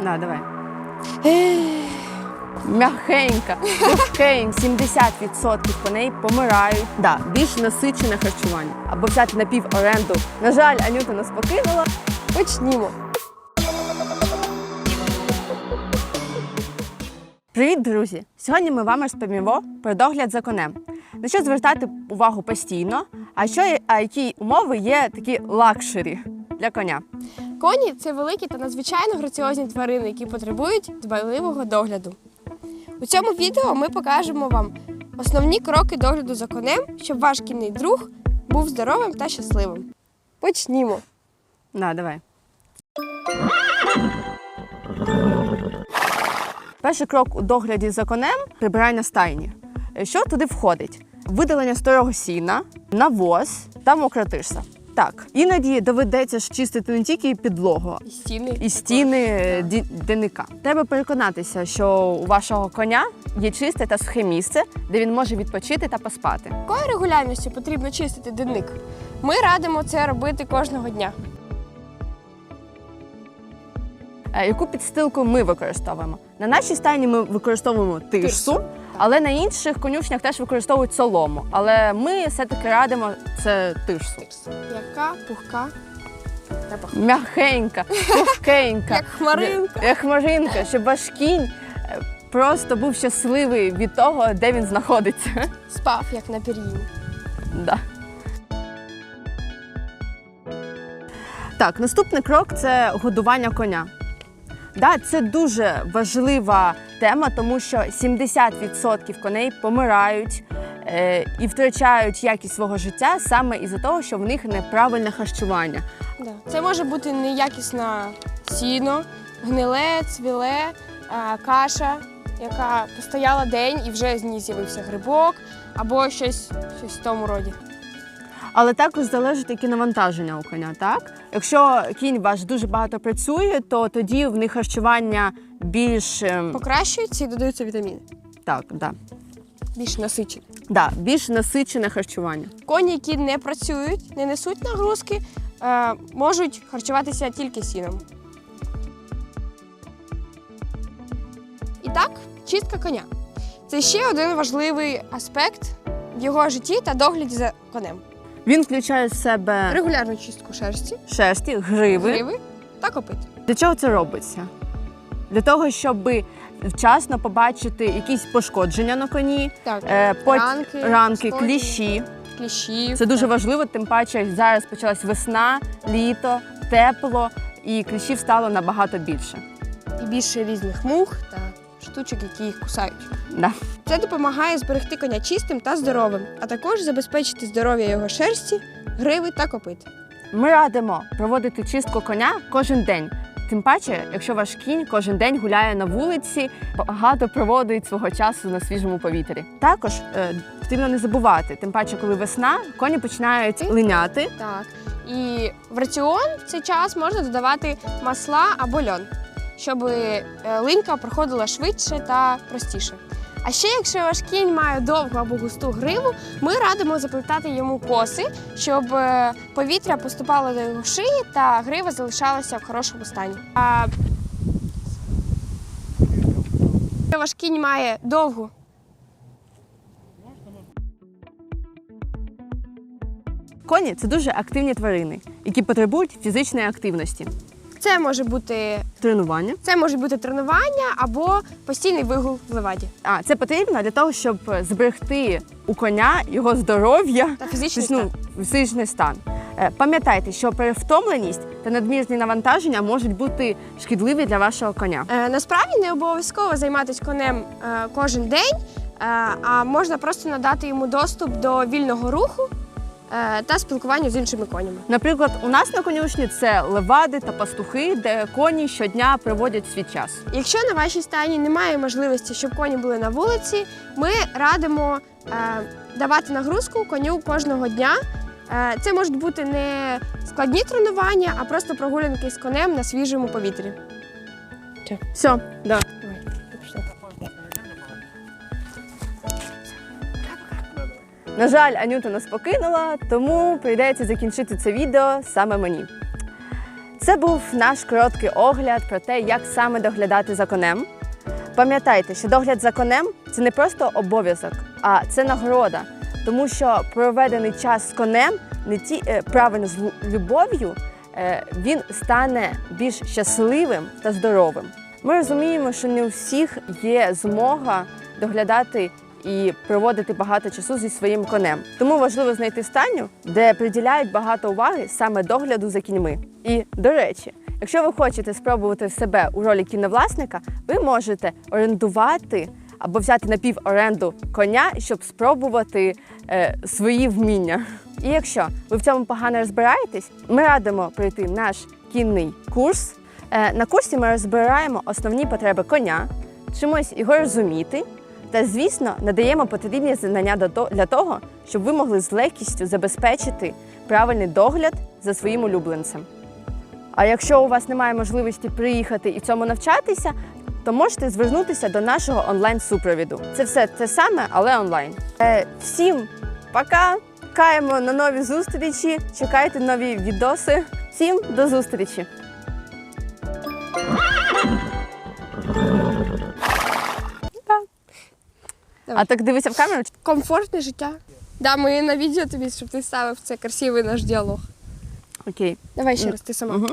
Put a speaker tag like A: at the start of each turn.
A: На, давай. М'ягенька, легкенька, 70% коней помирають. Да, більш насичене харчування. Або взяти напіворенду. На жаль, Анюта нас покинула.
B: Почнімо.
A: Привіт, друзі! Сьогодні ми вам розповімо про догляд за конем. На що звертати увагу постійно, а що а які умови є такі лакшері для коня.
B: Коні це великі та надзвичайно граціозні тварини, які потребують дбайливого догляду. У цьому відео ми покажемо вам основні кроки догляду за конем, щоб ваш кінний друг був здоровим та щасливим. Почнімо.
A: На, давай. Перший крок у догляді за конем прибирання стайні. Що туди входить? Видалення старого сіна, навоз та мокра тирса. Так, іноді доведеться ж чистити не тільки підлогу,
B: І стіни.
A: і стіни е, ді- денника. Треба переконатися, що у вашого коня є чисте та сухе місце, де він може відпочити та поспати.
B: Якою регулярністю потрібно чистити денник? Ми радимо це робити кожного дня.
A: Е, Яку підстилку ми використовуємо? На нашій стайні ми використовуємо тирсу, але на інших конюшнях теж використовують солому. Але ми все-таки радимо це тирсу.
B: Яка пухка.
A: М'ягенька, пухкенька,
B: Як хмаринка.
A: як хмаринка, щоб ваш кінь е, просто був щасливий від того, де він знаходиться.
B: Спав, як на пір'їні.
A: Да. Так, наступний крок це годування коня. Да, це дуже важлива тема, тому що 70% коней помирають е, і втрачають якість свого життя саме із-за того, що в них неправильне харчування.
B: Да. Це може бути неякісне сіно, гниле, цвіле, а, каша, яка постояла день і вже з ній з'явився грибок або щось, щось в тому роді.
A: Але також залежить, яке навантаження у коня. Так, якщо кінь ваш дуже багато працює, то тоді в них харчування більш ем,
B: Покращуються і додаються вітаміни.
A: так, да,
B: Більш насичені.
A: да, більш насичене харчування.
B: Коні, які не працюють, не несуть нагрузки, е, можуть харчуватися тільки сіном. І так, чистка коня. Це ще один важливий аспект в його житті та догляді за конем.
A: Він включає в себе
B: Регулярну чистку шерсті,
A: шерсті, гриви.
B: гриви та копит.
A: Для чого це робиться? Для того, щоб вчасно побачити якісь пошкодження на коні,
B: Так,
A: е, пот-
B: ранки,
A: ранки
B: пошкодження.
A: кліщі.
B: кліщів.
A: Це дуже важливо, тим паче зараз почалась весна, літо, тепло, і кліщів стало набагато більше.
B: І більше різних мух та штучок, які їх кусають.
A: Да.
B: Це допомагає зберегти коня чистим та здоровим, а також забезпечити здоров'я його шерсті, гриви та копит.
A: Ми радимо проводити чистку коня кожен день. Тим паче, якщо ваш кінь кожен день гуляє на вулиці, багато проводить свого часу на свіжому повітрі. Також е, потрібно не забувати, тим паче, коли весна, коні починають линяти.
B: Так. І в раціон в цей час можна додавати масла або льон, щоб е, линька проходила швидше та простіше. А ще, якщо ваш кінь має довгу або густу гриву, ми радимо заплетати йому коси, щоб е, повітря поступало до його шиї та грива залишалася в хорошому стані. А якщо ваш кінь має довгу
A: Коні це дуже активні тварини, які потребують фізичної активності,
B: це може бути
A: тренування.
B: це може бути тренування або постійний вигул в леваді
A: А це потрібно для того, щоб зберегти у коня його здоров'я
B: та фізичний
A: ну, фізичний стан. Е, Пам'ятайте, що перевтомленість та надмірні навантаження можуть бути шкідливі для вашого коня.
B: Е, Насправді не обов'язково займатися конем е, кожен день, е, а можна просто надати йому доступ до вільного руху та спілкування з іншими конями.
A: Наприклад, у нас на конюшні це левади та пастухи, де коні щодня проводять свій час.
B: Якщо на вашій стайні немає можливості, щоб коні були на вулиці, ми радимо е, давати нагрузку коню кожного дня. Е, Це можуть бути не складні тренування, а просто прогулянки з конем на свіжому повітрі.
A: Все, да. На жаль, Анюта нас покинула, тому прийдеться закінчити це відео саме мені. Це був наш короткий огляд про те, як саме доглядати за конем. Пам'ятайте, що догляд за конем це не просто обов'язок, а це нагорода, тому що проведений час з конем не ті е, правильно з любов'ю, е, він стане більш щасливим та здоровим. Ми розуміємо, що не у всіх є змога доглядати і проводити багато часу зі своїм конем. Тому важливо знайти стайню, де приділяють багато уваги саме догляду за кіньми. І до речі, якщо ви хочете спробувати себе у ролі кінновласника, ви можете орендувати або взяти напіворенду коня, щоб спробувати е, свої вміння. І якщо ви в цьому погано розбираєтесь, ми радимо пройти наш кінний курс. Е, на курсі ми розбираємо основні потреби коня, чимось його розуміти. Та, звісно, надаємо потрібні знання для того, щоб ви могли з легкістю забезпечити правильний догляд за своїм улюбленцем. А якщо у вас немає можливості приїхати і цьому навчатися, то можете звернутися до нашого онлайн-супровіду. Це все те саме, але онлайн. Е, всім пока! Чекаємо на нові зустрічі, чекайте нові відоси. Всім до зустрічі! А так дивися в камеру.
B: Комфортне життя. Да, ми на відео тобі, щоб ти ставив це красивий наш діалог.
A: Окей.
B: Давай ще раз, ти сама.
A: Угу.